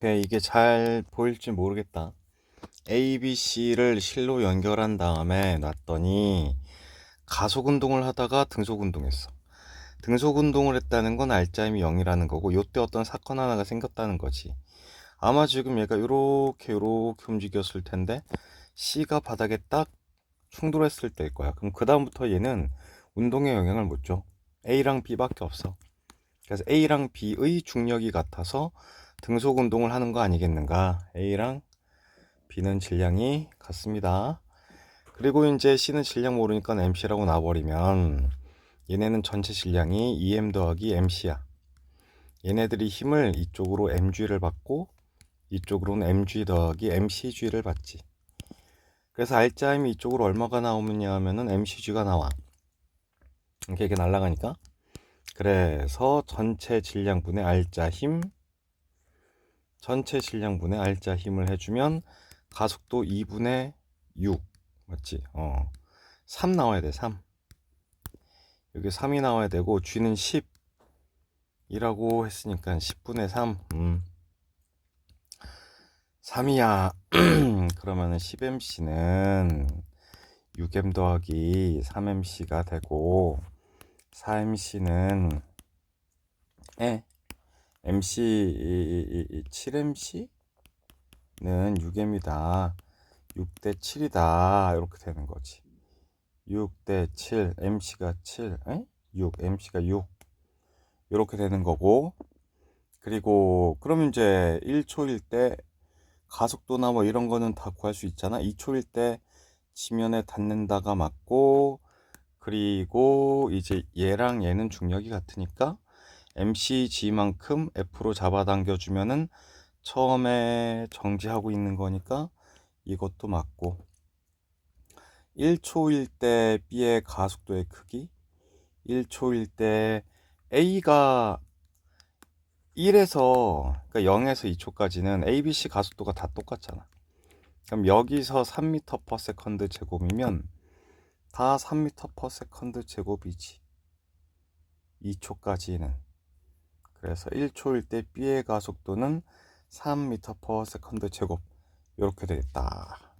네, 이게 잘 보일지 모르겠다. A, B, C를 실로 연결한 다음에 놨더니 가속 운동을 하다가 등속 운동했어. 등속 운동을 했다는 건 알짜임이 0이라는 거고 요때 어떤 사건 하나가 생겼다는 거지. 아마 지금 얘가 요렇게 요렇게 움직였을 텐데 C가 바닥에 딱 충돌했을 때일 거야. 그럼 그 다음부터 얘는 운동에 영향을 못 줘. A랑 B밖에 없어. 그래서 A랑 B의 중력이 같아서 등속 운동을 하는 거 아니겠는가? A랑 B는 질량이 같습니다. 그리고 이제 C는 질량 모르니까 MC라고 놔버리면 얘네는 전체 질량이 EM 더하기 MC야. 얘네들이 힘을 이쪽으로 MG를 받고 이쪽으로는 MG 더하기 MCG를 받지. 그래서 알짜임이 이쪽으로 얼마가 나오느냐 하면은 MCG가 나와. 이렇게 이게 날아가니까. 그래서 전체 질량분의 알짜 힘 전체 질량분의 알짜 힘을 해주면 가속도 2분의 6 맞지? 어. 3 나와야 돼 3 여기 3이 나와야 되고 G는 10 이라고 했으니까 10분의 3 음. 3이야 그러면은 10mc는 6m 더하기 3mc가 되고 4mc는 에 MC 7MC 는 6m이다. 6대 7이다. 이렇게 되는 거지. 6대 7, MC가 7, 에? 6, MC가 6. 이렇게 되는 거고. 그리고 그러면 이제 1초일 때 가속도나 뭐 이런 거는 다 구할 수 있잖아. 2초일 때 지면에 닿는다가 맞고 그리고 이제 얘랑 얘는 중력이 같으니까 MCG만큼 F로 잡아당겨 주면은 처음에 정지하고 있는 거니까 이것도 맞고 1초일 때 B의 가속도의 크기 1초일 때 A가 1에서 그러니까 0에서 2초까지는 ABC 가속도가 다 똑같잖아. 그럼 여기서 3m/s 제곱이면 다 3m/s 제곱이지. 2초까지는. 그래서 1초일 때 B의 가속도는 3m/s 제곱 이렇게 되겠다.